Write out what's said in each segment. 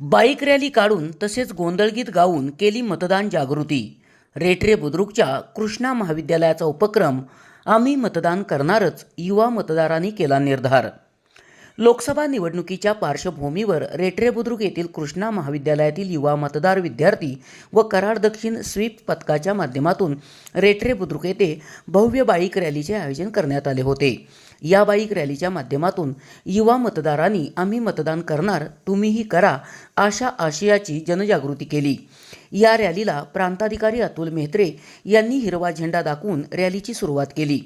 Bike rally काढून तसेच गोंधळगीत गाऊन केली मतदान जागृती. रेटरे बुद्रुकच्या कृष्णा महाविद्यालयाचा उपक्रम आम्ही मतदान करणारच युवा मतदारांनी केला निर्धार. लोकसभा निवडणुकीच्या पार्श्वभूमीवर रेटरे बुद्रुक येथील कृष्णा महाविद्यालयातील युवा मतदार विद्यार्थी व कराड दक्षिण स्वीप पथकाच्या माध्यमातून रेटरे बुद्रुक येथे भव्य बाईक रॅलीचे आयोजन करण्यात आले होते. या बाईक रॅलीच्या माध्यमातून युवा मतदारांनी आम्ही मतदान करणार तुम्हीही करा अशा आशयाची जनजागृती केली. या रॅलीला प्रांताधिकारी अतुल मेहत्रे यांनी हिरवा झेंडा दाखवून रॅलीची सुरुवात केली.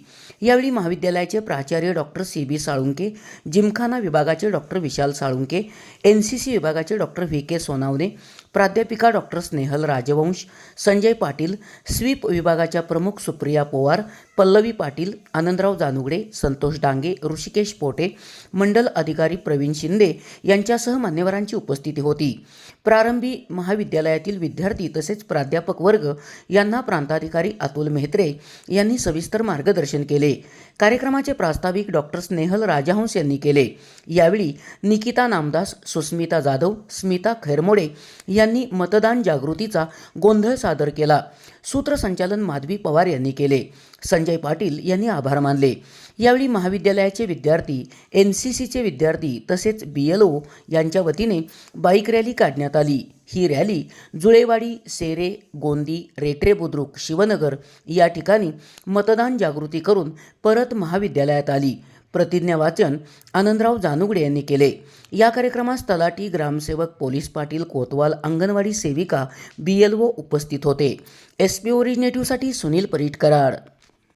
यावेळी महाविद्यालयाचे प्राचार्य doctor C B Salunke gymkhana विभागाचे doctor Vishal Salunke N C C विभागाचे डॉक्टर व्ही के सोनावणे प्राध्यापिका डॉक्टर स्नेहल राजवंश संजय पाटील स्वीप विभागाच्या प्रमुख सुप्रिया पोवार पल्लवी पाटील आनंदराव जानुगडे संतोष डांगे ऋषिकेश पोटे मंडल अधिकारी प्रवीण शिंदे यांच्यासह मान्यवरांची उपस्थिती होती. प्रारंभी महाविद्यालयातील विद्यार्थी तसेच प्राध्यापक वर्ग यांना प्रांताधिकारी अतुल मेहत्रे यांनी सविस्तर मार्गदर्शन केले. कार्यक्रमाचे प्रास्ताविक डॉक्टर स्नेहल राजहंस यांनी केले. यावेळी निकिता नामदास सुस्मिता जाधव स्मिता खैरमोडे यांनी मतदान जागृतीचा गोंधळ सादर केला. सूत्रसंचालन माधवी पवार यांनी केले. संजय पाटील यांनी आभार मानले. यावेळी महाविद्यालयाचे विद्यार्थी एन सी सीचे विद्यार्थी तसेच बी एल ओ यांच्या वतीने बाईक रॅली काढण्यात आली. ही रॅली जुळेवाडी सेरे गोंदी रेटरे बुद्रुक शिवनगर या ठिकाणी मतदान जागृती करून परत महाविद्यालयात आली. प्रतिज्ञा वाचन आनंदराव जानुगडे यांनी केले. या कार्यक्रमास तलाठी ग्रामसेवक पोलीस पाटील कोतवाल अंगणवाडी सेविका बी एल ओ उपस्थित होते. एस पी ओरिजिनेटिव्हसाठी सुनील परीट कराड